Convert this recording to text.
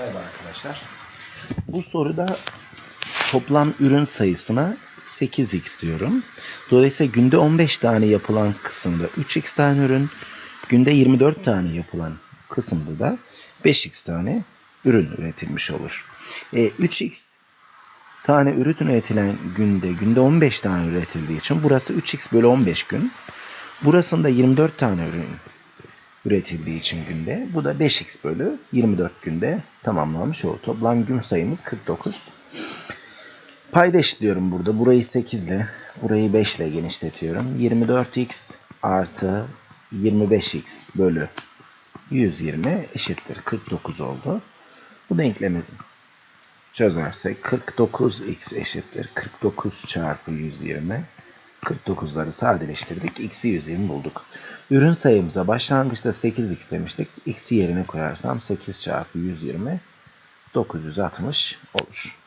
Merhaba arkadaşlar. Bu soruda toplam ürün sayısına 8x diyorum. Dolayısıyla günde 15 tane yapılan kısımda 3x tane ürün, günde 24 tane yapılan kısımda da 5x tane ürün üretilmiş olur. E, 3x tane ürün üretilen günde günde 15 tane üretildiği için burası 3x bölü 15 gün. Burasında 24 tane ürün üretildiği için günde. Bu da 5x bölü 24 günde tamamlanmış olur. Toplam gün sayımız 49. Payda eşitliyorum burada. Burayı 8 ile, burayı 5 ile genişletiyorum. 24x artı 25x bölü 120 eşittir. 49 oldu. Bu denklemi çözersek 49x eşittir. 49 çarpı 120 49'ları sadeleştirdik. X'i 120 bulduk. Ürün sayımıza başlangıçta 8x demiştik. X'i yerine koyarsam 8 çarpı 120 960 olur.